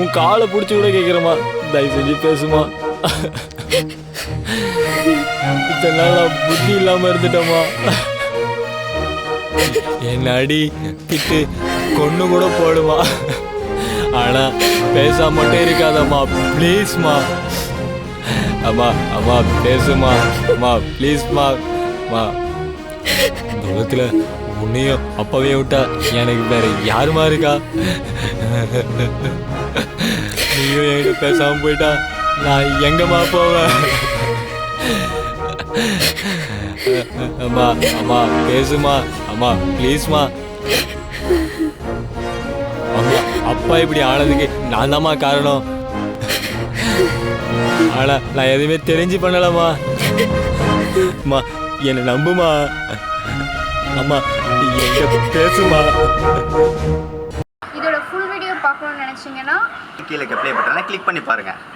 உன் காலை பிடிச்சி கூட கேட்குறேம்மா தயவு செஞ்சு பேசுமா. இத்தனை நாள் நான் புத்தி இல்லாமல் இருந்துட்டோமா என்ன அடி திட்டு கொண்டு கூட போடுமா. ஆனா பேசாம மட்டும் இருக்காதம்மா. ப்ளீஸ்மா அம்மா அம்மா பேசுமா. அம்மா ப்ளீஸ்மா அம்மா. இந்த உன்னையும் அப்பவே விட்டா எனக்கு வேற யாருமா இருக்கா? நீயும் என்கிட்ட பேசாம போயிட்டா நான் எங்கம்மா போவேன்? அம்மா அம்மா பேசுமா? அம்மா ப்ளீஸ்மா அம்மா அப்பா இப்படி ஆனதுக்கு நான் தாம்மா காரணம். ஆனா நான் எதுவுமே தெரிஞ்சு பண்ணலாமா அம்மா என்னை நம்புமா? அம்மா என்கிட்ட பேசுமா? இதோட ஃபுல் வீடியோ பார்க்கணும்னு நினச்சிங்கன்னா கீழே ப்ளே பட்டனை கிளிக் பண்ணி பாருங்கள்